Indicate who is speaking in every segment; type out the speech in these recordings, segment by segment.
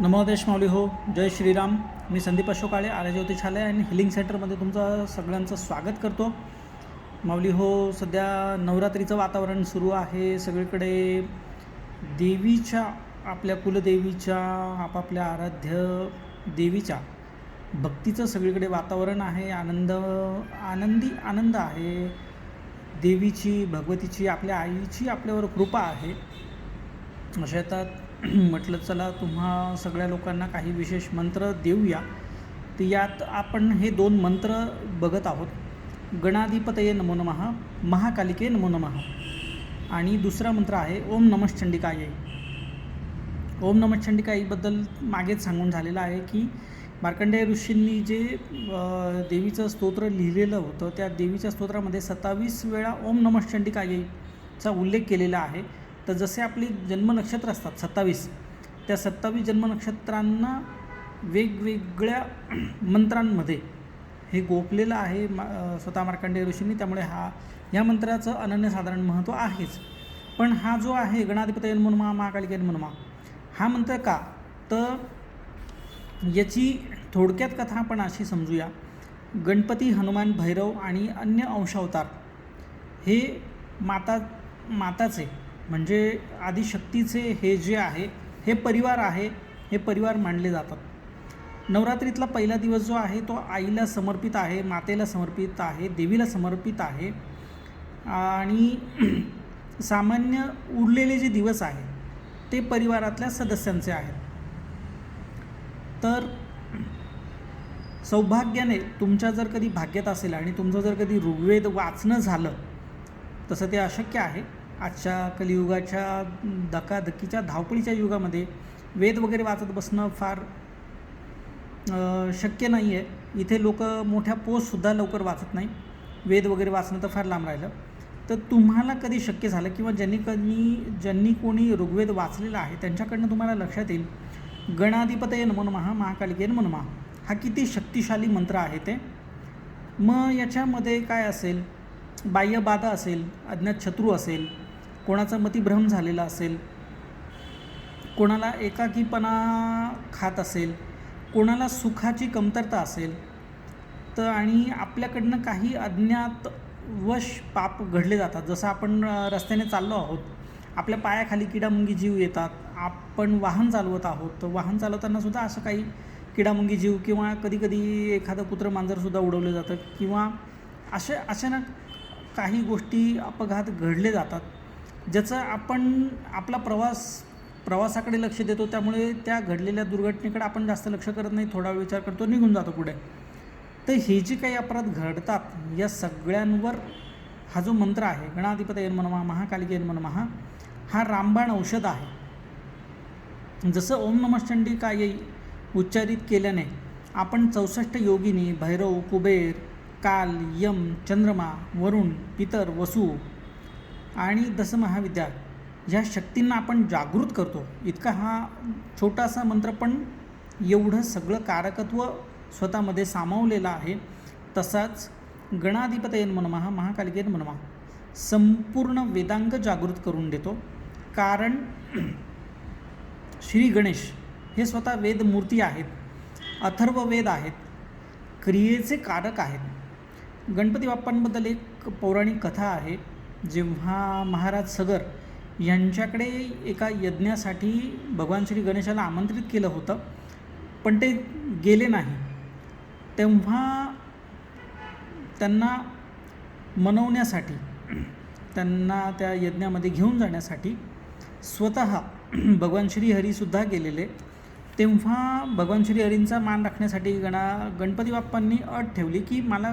Speaker 1: नमो देश माऊली हो जय श्रीराम. मी संदीप अशोकाळे आर्य ज्योतिषालय आणि हिलिंग सेंटरमध्ये तुमचं सगळ्यांचं स्वागत करतो. माऊली हो सध्या नवरात्रीचं वातावरण सुरू आहे. सगळीकडे देवीच्या आपल्या कुलदेवीच्या आपापल्या आराध्य देवीच्या भक्तीचं सगळीकडे वातावरण आहे. आनंद आनंदी आनंद आहे. देवीची भगवतीची आपल्या आईची आपल्यावर कृपा आहे. अशा येतात म्हटलं चला तुम्हा सगळ्या लोकांना काही विशेष मंत्र देऊया. तर यात आपण हे दोन मंत्र बघत आहोत. गणाधिपतये नमो नमः महाकालिके नमो नमः. आणि दुसरा मंत्र आहे ओम नमश्चंडिकाय ओम नमश्चंडिकाईबद्दल मागेच सांगून झालेलं आहे की मार्कंडेय ऋषींनी जे देवीचं स्तोत्र लिहिलेलं होतं त्या देवीच्या स्तोत्रामध्ये सत्तावीस वेळा ओम नमश्चंडिकायचा उल्लेख केलेला आहे. तर जसे आपली जन्मनक्षत्र असतात सत्तावीस त्या सत्तावीस जन्मनक्षत्रांना वेगवेगळ्या मंत्रांमध्ये हे गोपलेलं आहे मा स्वतः मार्कंडेय ऋषींनी. त्यामुळे हा ह्या मंत्राचं अनन्यसाधारण महत्त्व आहेच. पण हा जो आहे गणाधिपती मनुमा महाकालिका मनुमा हा मंत्र का? तर याची थोडक्यात कथा आपण अशी समजूया. गणपती हनुमान भैरव आणि अन्य अंशावतार हे माता माताचे म्हणजे आदिशक्तीचे हे जे आहे हे परिवार आहे हे परिवार मानले जातात. नवरात्रीतला पहिला दिवस जो आहे तो आईला समर्पित आहे मातेला समर्पित आहे देवीला समर्पित आहे. आणि सामान्य उरलेले जे दिवस आहे ते परिवारातल्या सदस्यांचे आहेत. तर सौभाग्याने तुमच्या जर कधी भाग्यात असेल आणि तुमचं जर कधी ऋग्वेद वाचणं झालं तसं ते अशक्य आहे. आजच्या कलियुगाच्या धकाधकीच्या धावपळीच्या युगामध्ये वेद वगैरे वाचत बसणं फार शक्य नाही आहे इथे लोक मोठ्या पोस्टसुद्धा लवकर वाचत नाही वेद वगैरे वाचणं तर फार लांब राहिलं. तर तुम्हाला कधी शक्य झालं किंवा ज्यांनी कधी ज्यांनी कोणी ऋग्वेद वाचलेला आहे त्यांच्याकडनं तुम्हाला लक्षात येईल गणाधिपतय नमो नमः महाकालिके नमो हा किती शक्तिशाली मंत्र आहे ते. मग याच्यामध्ये काय असेल? बाह्य बाधा असेल अज्ञात शत्रू असेल कोणाचा मतिभ्रम झालेला असेल कोणाला एकाकीपणा खात असेल कोणाला सुखाची कमतरता असेल तर आणि आपल्याकडनं काही अज्ञात वश पाप घडले जातात. जसं आपण रस्त्याने चाललो आहोत आपल्या पायाखाली किडामुंगी जीव येतात. आपण वाहन चालवत आहोत तर वाहन चालवताना सुद्धा असं काही किडामुंगी जीव किंवा कधीकधी एखादं कुत्रं मांजरसुद्धा उडवलं जातं किंवा असे अचानक काही गोष्टी अपघात घडले जातात. ज्याचं आपण आपला प्रवास प्रवासाकडे लक्ष देतो त्यामुळे त्या घडलेल्या दुर्घटनेकडे आपण जास्त लक्ष करत नाही थोडा वेळ विचार करतो निघून जातो पुढे. तर हे जे काही अपराध घडतात या सगळ्यांवर हा जो मंत्र आहे गणाधिपती मनमा महाकालिके मनमा हा रामबाण औषध आहे. जसं ओम नमः चंडिकायै उच्चारित केल्याने आपण चौसष्ट योगिनी भैरव कुबेर काल यम चंद्रमा वरुण पितर वसू आणि दशमहाविद्या ह्या शक्तींना आपण जागृत करतो. इतका हा छोटासा मंत्र पण एवढं सगळं कारकत्व स्वतःमध्ये सामावलेलं आहे. तसाच गणाधिपतयन मनमा महाकालिकेन मनमा संपूर्ण वेदांग जागृत करून देतो. कारण श्री गणेश हे स्वतः वेदमूर्ती आहेत. अथर्व वेद आहेत. क्रियेचे कारक आहेत. गणपती बाप्पांबद्दल एक पौराणिक कथा आहे. जेव्हा महाराज सगर यांच्याकडे एका यज्ञासाठी भगवान श्री गणेशाला आमंत्रित केलं होतं पण ते गेले नाही. तेव्हा त्यांना मनवण्यासाठी त्यांना त्या यज्ञामध्ये घेऊन जाण्यासाठी स्वतः भगवान श्रीहरीसुद्धा गेलेले. तेव्हा भगवान श्रीहरींचा मान राखण्यासाठी गणा गणपती बाप्पांनी अट ठेवली की मला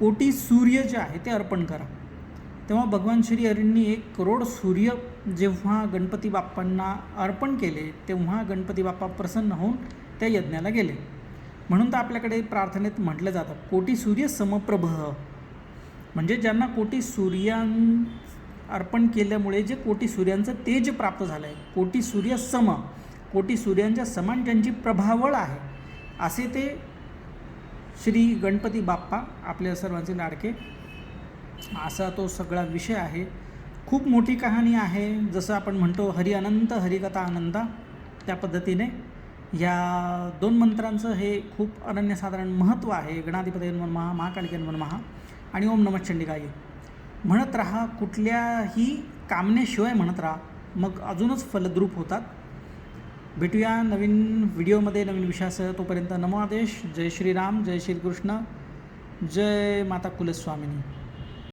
Speaker 1: कोटी सूर्य जे आहे ते अर्पण करा. तेव्हा भगवान श्रीहरींनी एक करोड सूर्य जेव्हा गणपती बाप्पांना अर्पण केले तेव्हा गणपती बाप्पा प्रसन्न होऊन त्या यज्ञाला गेले. म्हणून तर आपल्याकडे प्रार्थनेत म्हटलं जातं कोटी सूर्य समप्रभ. म्हणजे ज्यांना कोटी सूर्यां अर्पण केल्यामुळे जे कोटी सूर्यांचं तेज प्राप्त झालं आहे कोटी सूर्य सम कोटी सूर्यांच्या समान ज्यांची प्रभावळ आहे असे ते श्री गणपती बाप्पा आपल्या सर्वांचे लाडके असा तो सगळा विषय आहे. खूप मोठी कहाणी आहे. जसं आपण म्हणतो हरी अनंत हरिकथा अनंता त्या पद्धतीने. या दोन मंत्रांचं हे खूप अनन्यसाधारण महत्त्व आहे. गणाधिपती महा महाकालिकेन महा आणि ओम नमः चंडिकाय. म्हणत राहा कुठल्याही कामनेशिवाय म्हणत राहा मग अजूनच फलद्रूप होतात. भेटूया नवीन व्हिडिओमध्ये नवीन विषयासह. तोपर्यंत नमो आदेश. जय श्रीराम जय श्रीकृष्ण जय माता कुलस्वामिनी.